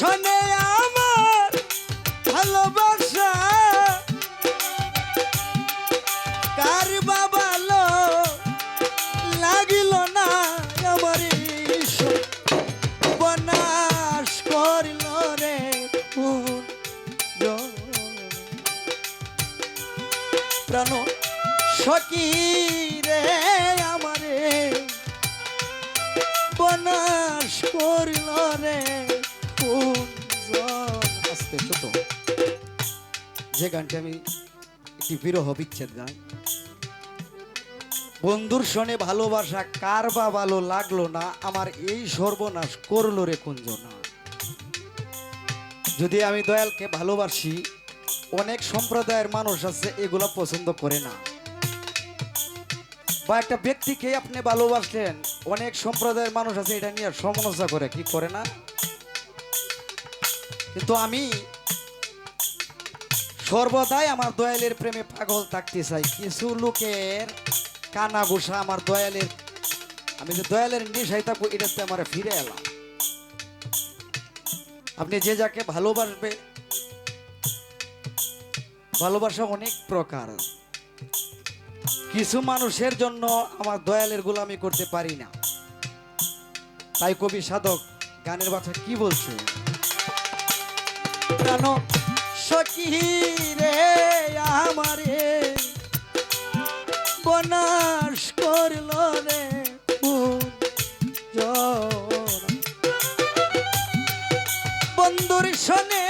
শোনে আমার ভালোবাসা। কার বাবালো লাগিল না আমার বনাশ করিল রে প্রাণ সখী রে আমারে। বনাশ করিল রে আস্তে, ছোট। যে গানটা আমি একটি বিরহ বিচ্ছেদ গান। বন্ধুর শোনে ভালোবাসা কার বা ভালো লাগল না, আমার এই সর্বনাশ করল রে কুঞ্জনা। যদি আমি দয়ালকে ভালোবাসি, অনেক সম্প্রদায়ের মানুষ আছে, এগুলো পছন্দ করে না। বা একটা ব্যক্তিকে আপনি ভালোবাসলেন, অনেক সম্প্রদায়ের মানুষ আছে, এটা নিয়ে সমালোচনা করে, কি করে না? কিন্তু আমি সর্বদাই আমার দয়ালের প্রেমে পাগল থাকতে চাই। কিছু লোকের কানা গোসা আমার দয়ালের, আমি যে দয়ালের নেশাই থাকব, এটাতে আমার ফিরে এলাম। আপনি যে যাকে ভালোবাসবে, ভালোবাসা অনেক প্রকার। কিছু মানুষের জন্য আমার দয়ালের গোলামি করতে পারি না। তাই কবি সাধক গানের কথা কি বলছে? সখী রে আমারে বনাশ করল রে। বন্ধুর শোনে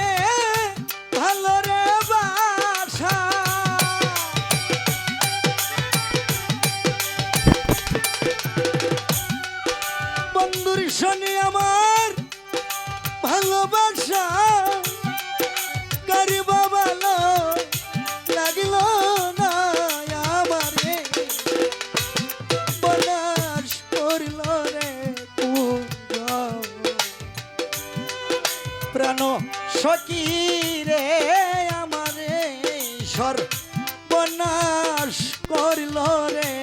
সখী রে আমারে সর্বনাশ বনাশ করল রে।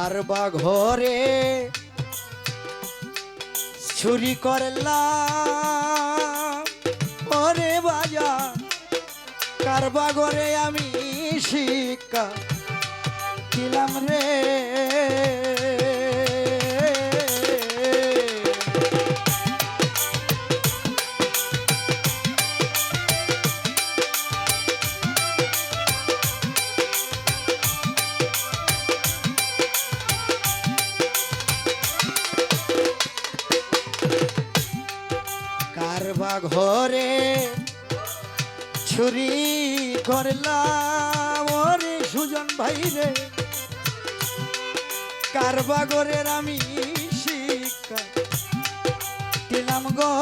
খারবা ঘরে ছুরি করলাম। ওরে বাজা কারবা ঘরে আমি শিক্ষা দিলাম রে? করলাম। ওরে সুজন ভাই রে কারবাগরের আমি শিক্ষা দিলাম গো।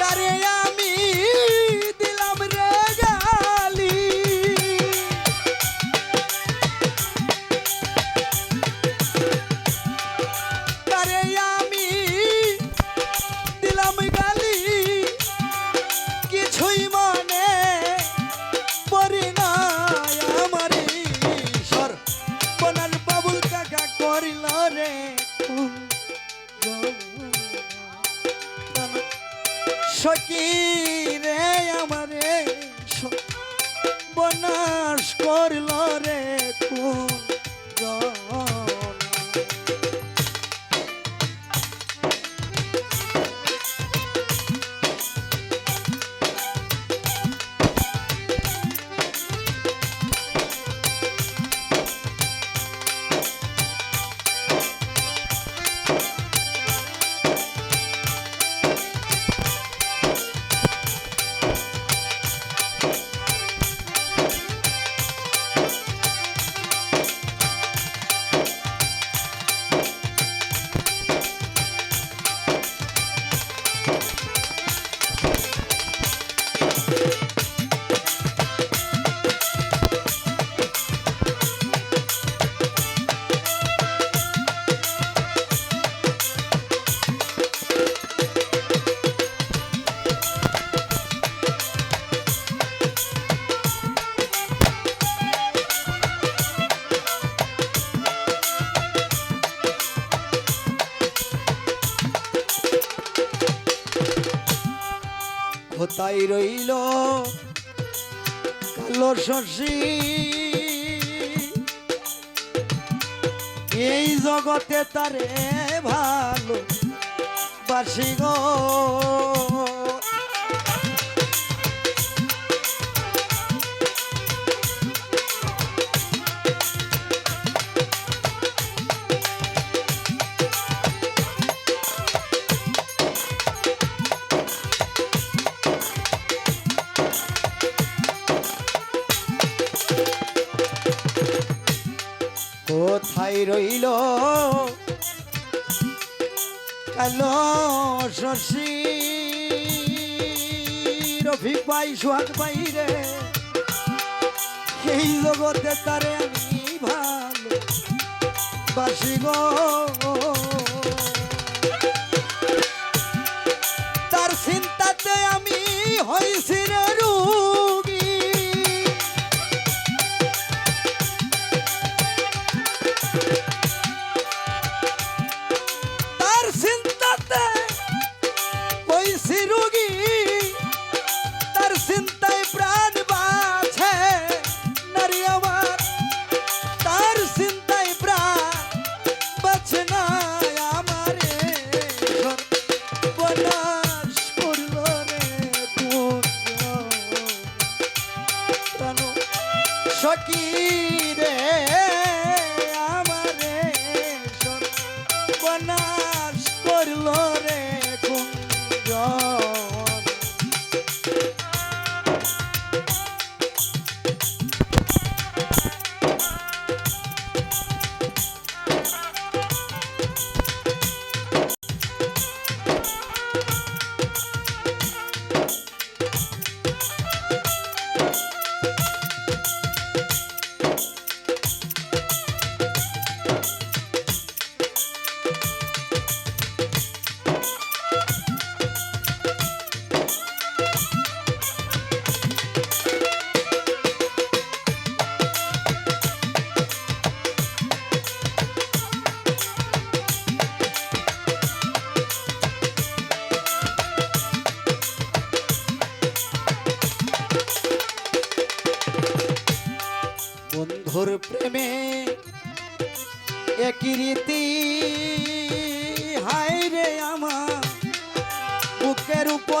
তারে সখী আমারে বনাস করিল রে। কোথায় রইল কালো শশী। এই জগতে তারে ভালো বাসি গো। কোথায় রইল? কালো শশী, রফিক ভাই, সোহাগ ভাই রে। এই জগতে তারে আমি ভালো বাসি গো। তার চিন্তাতে আমি হয়েছি রে।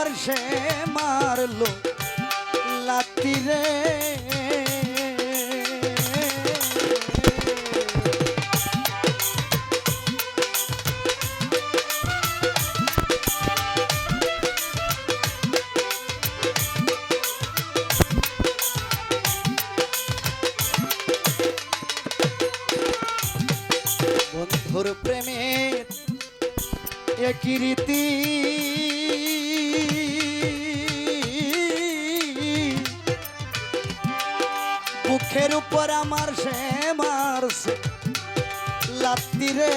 উপর সে মারলো লাতি রে। বন্ধুর প্রেমের একই রীতি বুকের উপর আমার সে মারছে লাত্তি রে।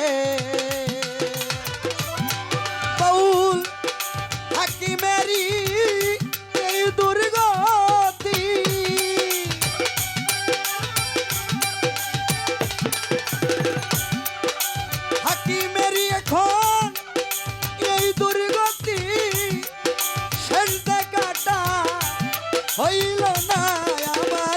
বাউল হাকিমেরি এই দুর্গতি। হাকিমেরি এখন এই দুর্গতি। শেষ দেখাটা হইল না আমারে।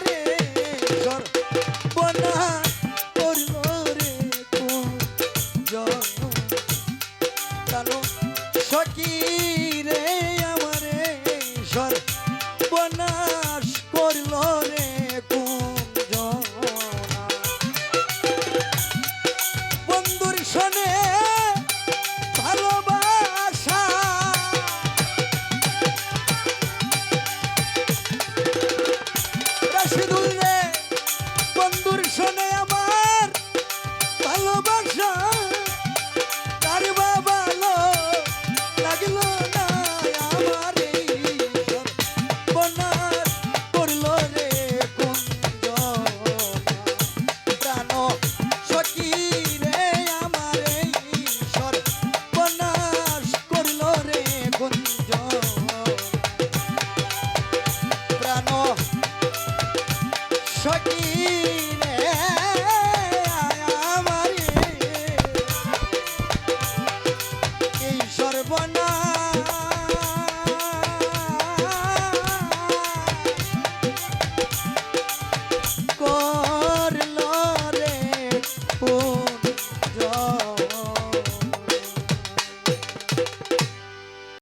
শোনে